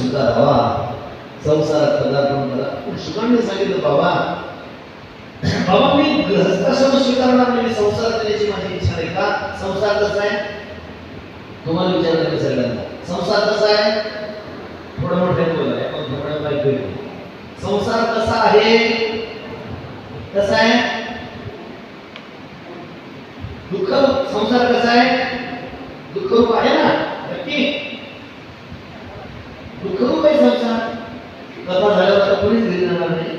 स्वीकारावा संसारात पदार्पण करा पण शुकांनी सांगितलं बाबा बाबा मी ग्रहस्थाश्रम स्वीकारणार नाही संसारात येण्याची माझी इच्छा नाही का संसार कसा आहे तुम्हाला विचारलं मी सगळ्यांना संसार कसा आहे थोडं मोठे बोला आपण थोडं बाईक संसार कसा आहे कसा आहे दुःख संसार कसा आहे दुःखरूप आहे ना Baba, Baba.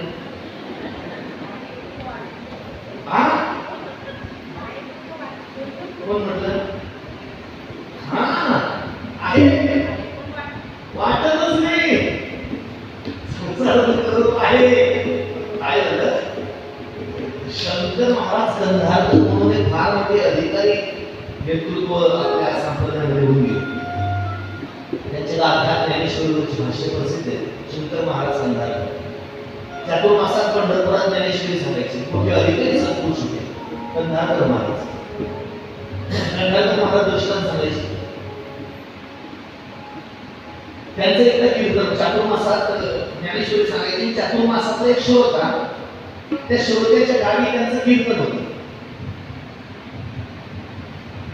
शंकर महाराज गंधार चातुर्मासात पंढरपुरात ज्ञानेश्वरी सांगायची मोठे अधिकारी सत्पुरुष होते गंधाधर महाराज गंधाधर महाराज दर्शन सांगायचे त्यांचं एकदा कीर्तन चातुर्मासात ज्ञानेश्वरी सांगायची चातुर्मासातला एक श्रोता त्या श्रोत्याच्या गावी त्यांचं कीर्तन होत.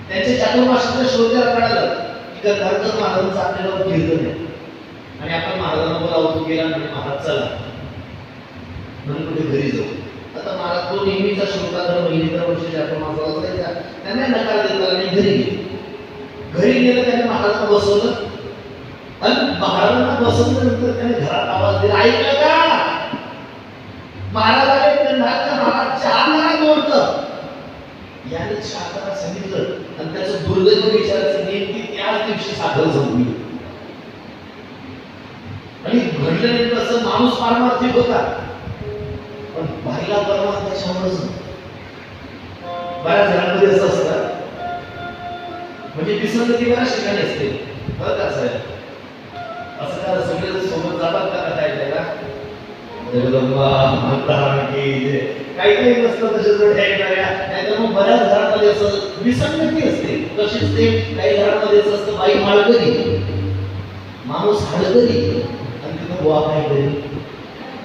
त्यांच्या चातुर्मासातल्या श्रोत्याला कळालं की गंधारकर महाराजांचं आपल्याला कीर्तन आहे. आणि आपण महाराजांना बोलावतो गेला म्हणजे महाराज चला. म्हणून कुठे घरी जाऊ. आता महाराज तो नेहमीचा श्रोता दर महिने दर वर्षी चातुर्मासाला त्यांना नकार देतात आणि घरी गेले. घरी गेलं त्याने महाराजांना बसवलं. आणि महाराजांना बसवल्यानंतर त्याने घरात आवाज दिला ऐकलं का? महाराज आले गंधारकर महाराज चार करा बोलतं याने चहा सांगितलं आणि त्याचं दुर्दैव विचारायचं नेमकी त्याच दिवशी साखर संपली त्यांनी घडलं नेमकं असं माणूस पारमार्थिक होता. पण बाईला परमार्थ त्याच्यामुळेच बऱ्याच घरामध्ये असं असतं. म्हणजे विसंगती बऱ्याच ठिकाणी असते. बरं का साहेब? असं का सगळे सोबत जातात का काय त्याला जगदंबा माता की जय. काही काही नसतं तसे जर ठेकणाऱ्या नाहीतर मग बऱ्याच घरामध्ये असं विसंगती असते. तसेच ते काही घरामध्ये असं असतं बाई माळकरी. माणूस हळकरी. आणि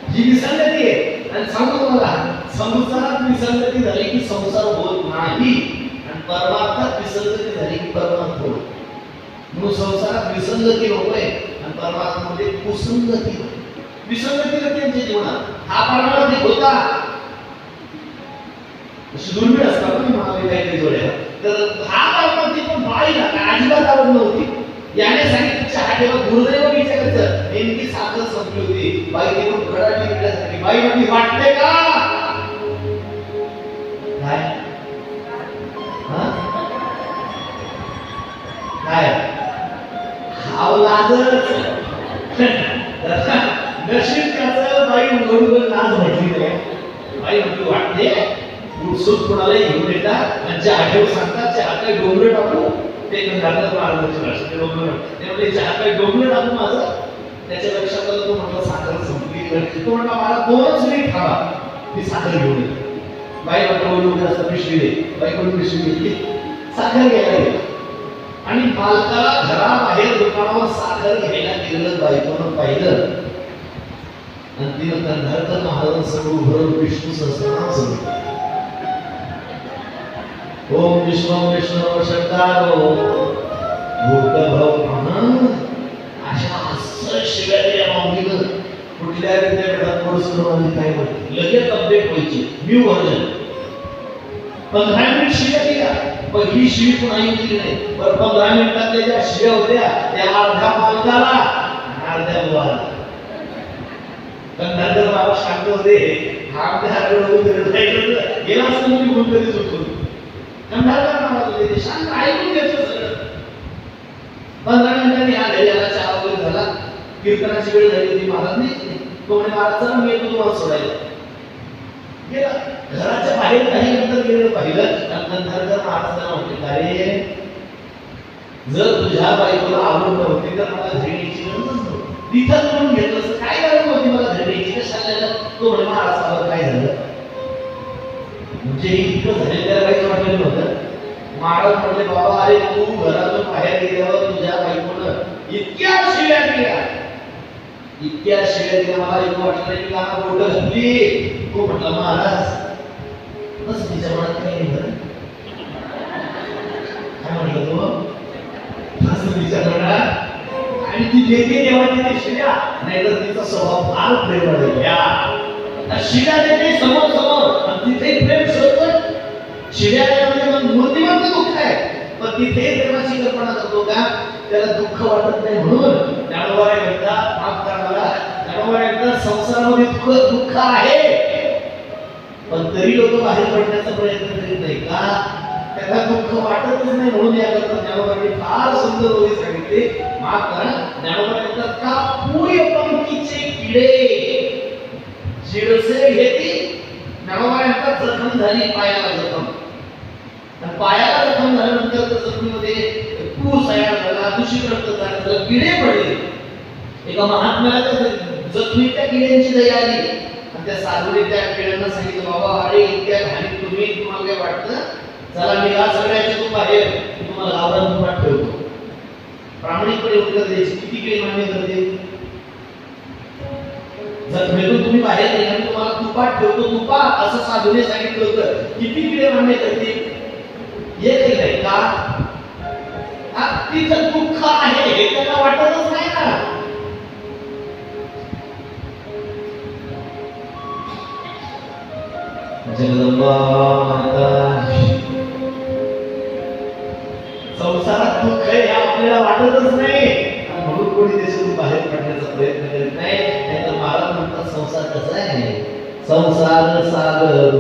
ही विसंगती आहे आणि सांगतो तुम्हाला संसारात विसंगती झाली की संसार होत नाही आणि परमार्थात विसंगती झाली की परमार्थ होत म्हणून संसारात विसंगती नकोय आणि परमार्थामध्ये कुसंगती विसंगती त्यांच्या जीवनात. हा परमार्थिक होता. दुर्मिळ असतात ना महावीर जोड्या. तर हा परमार्थिक पण बाईला अजिबात आवड नव्हती. याने सांगितलं चहा ठेवा. गुरुदेव विचारायचं. नेमकी साखर संपली होती. बाई तिकडून घडाटी निघण्यासाठी बाई म्हणजे वाटते का? काय? काय? हाव लाजच. नशीब त्याचं बाई उघडून लाज म्हटली नाही. बाई म्हटली वाटते उत्सुक कोणाला घेऊन येतात आणि जे आठव सांगतात ते आता डोंगर टाकू. ते घरात मार्गदर्शन असते डोंगर ते चहा काय डोंगर टाकू माझं? त्याच्या लक्षात आलं तो म्हटलं साखर संपली तो म्हटला मला दोनच मिनिट खावा मी साखर घेऊन येतो. बाई म्हटलं वडील असं पिशवी दे. बाई कडून पिशवी घेतली. साखर घ्यायला गेला. आणि मालकाला घराबाहेर दुकानावर साखर घ्यायला गेलेलं बायकोनं पाहिलं. आणि तिनं कंधारकर महाराजांसमोर उभं राहून विष्णू सहस्रनाम सांगितलं. ओम विष्णु विष्णु शंकारो भूतभव अशा असं शिव्या या माऊलीनं. कुठल्या विद्यापीठात कोर्स करून काय माहिती लगेच अपडेट व्हायची. न्यू व्हर्जन पंधरा मिनिट शिव्या दिल्या. पण ही शिवी पुन्हा येऊन दिली नाही. पण पंधरा मिनिटातल्या ज्या शिव्या होत्या त्या अर्ध्या मालकाला अर्ध्या बुवाला. कंधारकर बाबा शांत होते. हा अर्ध्या गेला असतं मी कोणतरी कधी चुकून कंधारकर बाबा ते शांत ऐकून घ्यायचं सगळं. पंधरा मिनिटांनी हा घड्याला चहा वगैरे झाला. कीर्तनाची वेळ झाली होती महाराज नाही तो म्हणे महाराज चला मी येतो तुम्हाला सोडायला. गेला. घराच्या बाहेर काही नंतर गेलं पाहिलं. आणि महाराजांना म्हटले अरे जर तुझ्या बायकोला आवड नव्हती तर मला झेडीची गरज नव्हती. तिथं म्हणून घेतलं काय गरज होती? मला झेडीची कशाला? तो म्हणे महाराज काय झालं? म्हणजे इतकं झालेलं त्याला काहीच वाटलं नव्हतं. महाराज म्हणले बाबा अरे तू घरातून बाहेर गेल्यावर तुझ्या बायकोनं इतक्या शिव्या दिल्या. इतक्या शिव्या दिल्या. मला एक वाटलं की मला बोट घातली. तो म्हटला महाराज बस तिच्या मनात काही नाही बरं काय म्हटलं तो? असं तिच्या मनात. आणि ती देते देवाची ती शिव्या. नाही तर तिचा स्वभाव फार प्रेमळ आहे. या. शिड्या देते समोर समोर. तिथे प्रेम शोधतो शिड्या म्हणजे मग दुःख आहे. पण तिथे प्रेमाची कल्पना करतो का? त्याला दुःख वाटत नाही म्हणून ज्ञानोबा एकदा माफ करा मला. ज्ञानोबा एकदा संसारामध्ये दुःख दुःख आहे. पण तरी लोक बाहेर पडण्याचा प्रयत्न करीत नाही का? त्याला दुःख वाटतच नाही म्हणून या करता ज्ञानोबांनी फार सुंदर ओळी सांगितले. माफ करा. ज्ञानोबा म्हणतात का पूर्य पंक्तीचे किडे शिरसे घेती ज्ञानोबा जखम झाली पायाला जखम. आणि पायाला जखम झाल्यानंतर त्या जखमीमध्ये पूस तयार झाला दूषित रक्त झालं किडे पडले. एका महात्म्याला त्या किड्यांची दया आली. आणि त्या साधूने त्या किड्यांना सांगितलं बाबा अरे इतक्या घाणीत तुम्ही तुम्हाला काय वाटतं? चला निघा सगळ्याचे तू बाहेर. तुम्हाला आवरण तुपात ठेवतो. प्रामाणिकपणे उत्तर द्यायची. किती किडे मान्य करते? जखमेतून तुम्ही बाहेर मी तुम्हाला तुपात ठेवतो. तुपा असं साधूने सांगितलं होतं. किती किडे मान्य करते एक नाही का? तिथं दुःख आहे. हे त्यांना वाटतच नाही ना. जगदंबा माता. संसारात दुःख आहे हे आपल्याला वाटतच नाही. म्हणून कोणी देशातून बाहेर पडण्याचा प्रयत्न करीत नाही. संसार कसा आहे? संसार सागर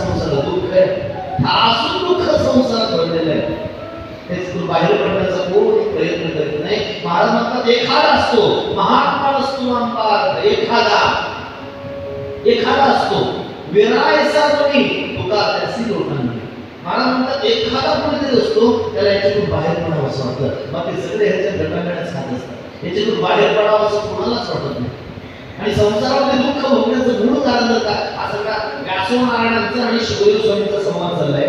संसार दुःख आहे ठासून दुःख संसार भरलेलं आहे. तेच तू बाहेर पडण्याचा कोणी प्रयत्न करीत नाही. महाराज म्हणतात एखादा असतो. महात्मा असतो आमचा. एखादा. एखादा असतो. विरायचा कोणी तुका त्याची लोकांना महाराज म्हणतात एखादा कोणीतरी असतो त्याला याच्यातून बाहेर पडावं असं वाटतं. मग ते सगळे ह्याच्या गटागटाच खात असतात. याच्यातून बाहेर पडावं असं कोणालाच वाटत नाही. आणि संसारामध्ये दुःख भोगण्याचं मूळ कारण जर का असं नारायणांचा आणि शिवदेव स्वामींचा संवाद चाललाय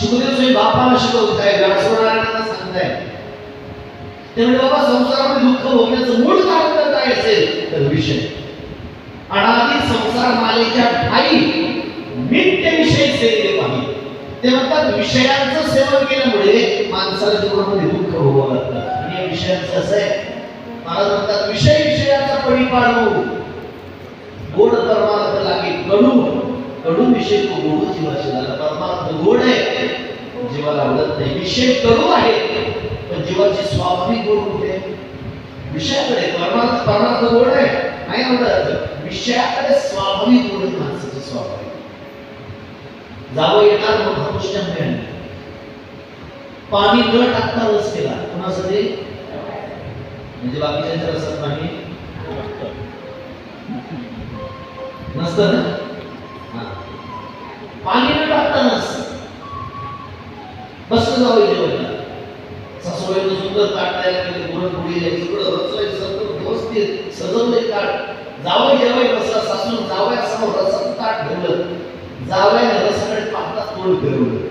शिवदेव स्वामी बापाला शिकवताय व्यासो नारायणांना सांगताय त्यामुळे बाबा संसारामध्ये दुःख भोगण्याचं मूळ कारण तर काय असेल तर विषय. अनादी संसार मालेच्या ठाई नित्य विषय सेवले पाहिजे. ते म्हणतात विषयांचं सेवन केल्यामुळे माणसाला जीवनामध्ये दुःख भोगावं लागतं. आणि या विषयांचं असं आहे. महाराज म्हणतात विषय विषयाचा परिपाळ होऊ गोड परमार्थ लागे कडू. कडू विषय तो गोड जीवाशी झाला. परमार्थ गोड आहे. जीवाला आवडत नाही. विषय कडू आहे. पण जीवाची स्वाभाविक गोड कुठे विषयाकडे. परमार्थ परमार्थ गोड आहे. नाही म्हणतात विषयाकडे स्वाभाविक गोड माणसाचं माणसाची स्वाभाविक. जावं येणार मग हापुष्टम मिळणार पाणी न टाकता रस केला. कुणासाठी म्हणजे बाकीच्या रसात पाणी? नसतं ना? पाणी न टाकता नसतं बसलं जाऊ जेवायला सासूबाईनं सुंदर ताट तयार केले पुरणपोळी सगळं रचलंय सगळं व्यवस्थित सजवलंय ताट. जावं जेवाय बसला सासून जावया समोर रसाचं ताट ठेवलं जावयाने रसाकडे पाहता तोंड फिरवलं.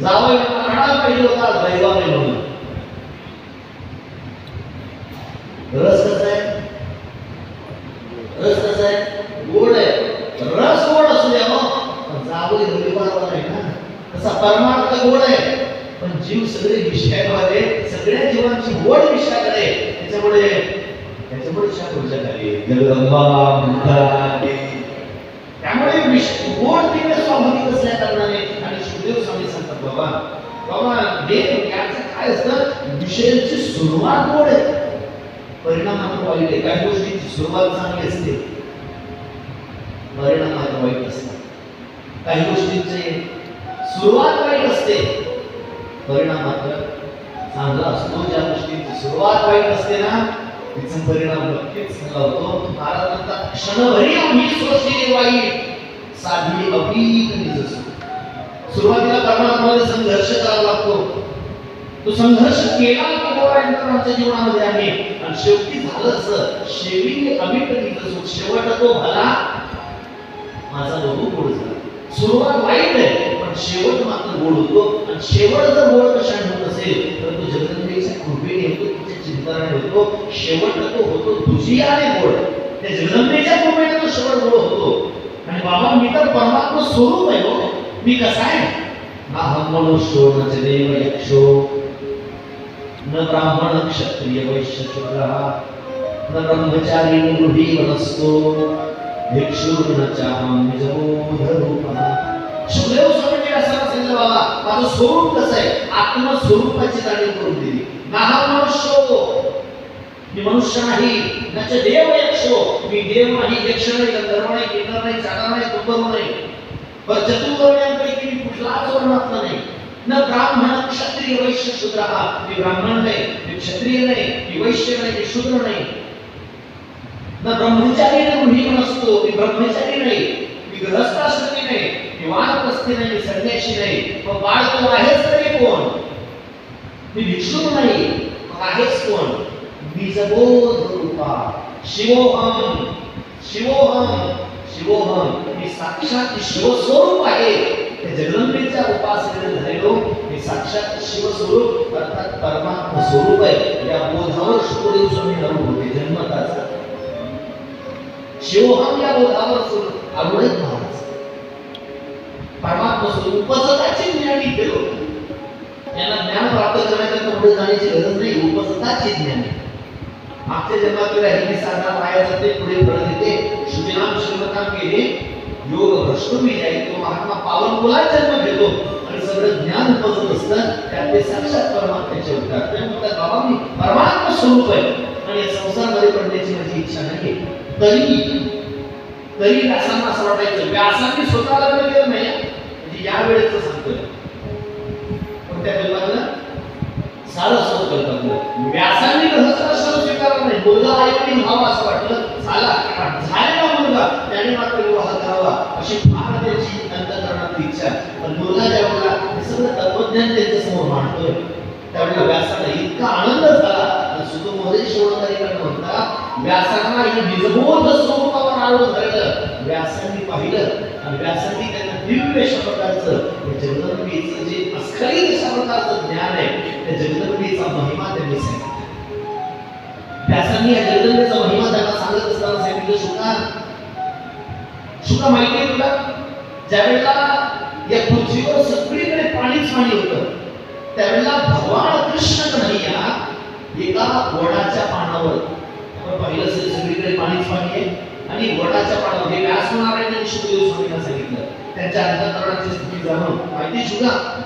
जावय काढा पाहिजे होता दैवाने म्हणून. रस कसा आहे? रस कसा आहे? गोड आहे. रस गोड असू द्या मग पण जावई रविवारवाला आहे ना. तसा परमार्थ गोड आहे. पण जीव सगळे विषयामध्ये सगळ्या जीवांची गोड विषयाकडे आहे. त्याच्यामुळे त्याच्यामुळे शाकुरच्या खाली त्यामुळे विष गोड तिकडे स्वाभाविक असल्या कारणाने आणि सुदेव स्वामी सांगतात बाबा बाबा हे याचं काय असतं? विषयांची सुरुवात गोड आहे. परिणाम आपण वाईट आहे. काही गोष्टींची सुरुवात चांगली असते. परिणाम मात्र वाईट असतात काही गोष्टींचे सुरुवात वाईट असते. परिणाम मात्र चांगला असतो ज्या गोष्टींची सुरुवात वाईट असते ना तिचा परिणाम नक्कीच चांगला होतो. महाराज म्हणतात क्षणभरी आम्ही सोचलेली वाईट साधी अभीत निज सुरुवातीला परमात्मामध्ये संघर्ष करावा लागतो. तो संघर्ष केला की गोवाऱ्यानंतर आमच्या जीवनामध्ये आहे आणि शेवटी झालंच शेवी अमित निजसू. शेवट तो भला माझा बघू गोड झाला. सुरुवात वाईट आहे पण शेवट मात्र गोड होतो. आणि शेवट जर गोड कशाने होत असेल तर तो जगदंबेच्या कृपेने होतो तिच्या चिंतनाने होतो. शेवट तो होतो तुझी आणि गोड. त्या जगदंबेच्या कृपेने तो शेवट गोड होतो. आणि बाबा मी तर परमात्मा स्वरूप आहे हो. मी कसा आहे? ना हम न च देव यक्षो न ब्राह्मण क्षत्रिय वैश्य शूद्र न ब्रह्मचारी गृही वनस्तो भिक्षुर्न चाहम निजबोध रूपा सुखदेव स्वामींनी असं सांगितलं बाबा माझं स्वरूप कसं आहे? आत्मस्वरूपाची जाणीव करून दिली. नाहा मनुष्यो मी मनुष्य नाही नच देव यक्षो मी देव नाही यक्ष नाही गंधर्व नाही किन्नर नाही चाटा नाही कुंभर्व नाही. पण चतुर्वर्ण्यांपैकी मी कुठलाच वर्णातला नाही. न ब्राह्मण क्षत्रिय वैश्य शूद्र. हा मी ब्राह्मण नाही मी क्षत्रिय नाही मी वैश्य नाही मी शूद्र नाही. ना ब्रह्मचारी नाही मुली नसतो मी ब्रह्मचारी नाही मी गृहस्थाश्रमी नाही मी वानप्रस्थी नाही मी संन्याशी नाही मग बाळ तो आहेच तरी कोण? मी भिक्षुक नाही आहेच कोण? बीजबोध रूपा शिवोहम शिवोहम शिवोहम. मी साक्षात शिवस्वरूप आहे. त्या जगदंबेच्या उपासनेने झालेलो मी साक्षात शिवस्वरूप अर्थात परमात्मा स्वरूप आहे. या बोधावर शुक्रदेव स्वामी नरू होते जन्मताचा. जेव्हा या बोधावर सुरू महाराज परमात्मा स्वरूप उपसताची ज्ञानी केलो यांना ज्ञान प्राप्त करण्याकरता पुढे जाण्याची गरज नाही उपसताची ज्ञान आहे. मागच्या जन्मात साधना पाया जाते पुढे पडत येते शुभिनाम श्रीमताम केले. योग भ्रष्ट मी जाईल तो महात्मा पावन मुलात जन्म घेतो. आणि सगळं ज्ञान उपजत असतं त्यात ते साक्षात परमात्म्याचे होतात ते म्हणतात बाबा मी परमात्मा स्वरूप आहे. आणि या संसारामध्ये पडण्याची माझी इच्छा नाही तरी तरी व्यासांना असं वाटायचं. म्हणजे व्यासांनी स्वतःला लग्न केलं नाही. म्हणजे या वेळेच सांगतोय. कोणत्या कल्पना सारं असं कल्पना. व्यासांनी ग्रहस्थाश्रम स्वीकारलं नाही. मुलगा आई व्हावा असं वाटलं झाला. झालेला मुलगा त्याने मात्र विवाह करावा अशी फार त्याची अंतकरणात इच्छा. पण मुलगा ज्यावेळेला हे सगळं तत्वज्ञान त्यांच्यासमोर मांडतोय त्यावेळेला व्यासाला इतका आनंद झाला. आणि सुतोमोदय शिवणकारीकडनं म्हणता व्यासांना हे निजबोध स्वरूपावर आरोप झालेलं व्यासांनी पाहिलं आणि व्यासांनी त्यांना दिव्य अशा प्रकारचं हे जगदंबेचं जे अस्खलित अशा प्रकारचं ज्ञान आहे त्या जगदंबेचा महिमा त्यांनी सांगितला. व्यासांनी या जगदंबेचा महिमा त्यांना सांगत असताना सांगितलं शुका शुका माहिती आहे तुला? ज्यावेळेला या पृथ्वीवर सगळीकडे पाणीच पाणी होतं त्यावेळेला भगवान कृष्ण कन्हैया एका वडाच्या पानावर पाहिलं असेल सगळीकडे पाणीच पाणी आहे. आणि वडाच्या पानावर हे व्यास होणार आहे त्यांनी शुभदेव स्वामींना सांगितलं. त्यांच्या अंतकरणाची स्थिती जाणून माहिती शुका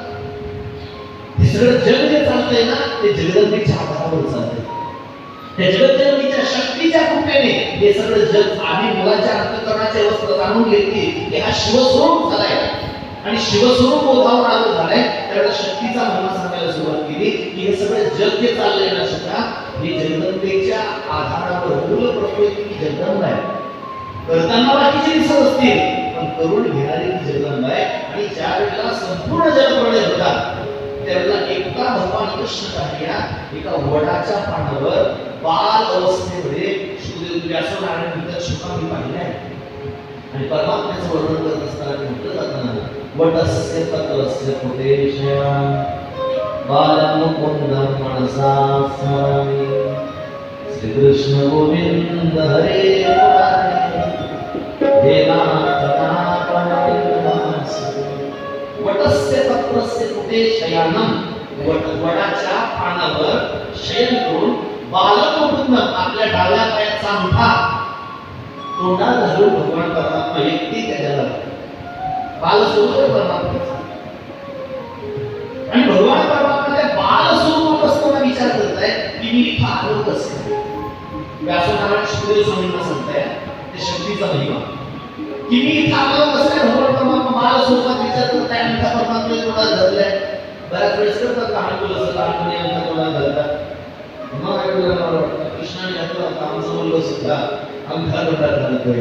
हे सगळं जग जे चालतंय ना ते जगदंबेच्या आधारावर चालतंय. त्या जगज्जननीच्या शक्तीच्या कृपेने हे सगळं जग आम्ही मुलाच्या अंतकरणाचे वस्त्र जाणून घेतली. की हा शिवस्वरूप झालाय. आणि शिवस्वरूप बोधावर आलं झालंय त्यावेळेला शक्तीचा महिमा सांगायला सुरुवात केली. की हे सगळं जग जे चाललंय ना सुद्धा हे जगदंबेच्या आधारावर मूल प्रकृती की जगदंब आहे. करताना बाकीचे दिसत असतील पण करून घेणारी ती जगदंब आहे. आणि ज्या वेळेला संपूर्ण जगप्रलय होता त्यावेळेला एकटा भगवान कृष्ण कार्या एका वडाच्या पानावर बाल अवस्थेमध्ये सुखदेव व्यासनारायण नारायण शुकामी पाहिले आहे आणि परमात्म्याचं वर्णन करत असताना वटस्य पत्रस्य पुटेशया बालमुकुन्दं मनसा स्मरामि। श्रीकृष्ण गोविंद हरे वटस्य पत्रस्य कुठे वट वडाच्या पानावर शयन करून बालकुटुंब आपल्या डाव्या पायाचा अंगठा तोंडात घालून भगवान परमात्मा व्यक्ती त्याच्याला बालस्वरूप परमात्मा. आणि भगवान परमात्मा त्या बालस्वरूप असताना विचार करत आहे की मी इथं आलो कसं? व्यासनारायण सुखदेव स्वामींना सांगताय ते शक्तीचा महिमा. की मी इथं आलो कसं? काय भगवान परमात्मा बाल स्वरूपात विचार करताय आणि त्या परमात्मा तोंडात धरलाय? बऱ्याच वेळेस करतात लहान मुलं असं लहान मुली आमच्या तोंडात धरतात. मग काय बोलला मला वाटतं कृष्णाने घातलं होतं आमचं बोललो सुद्धा. आमच्या तोंडात घालतोय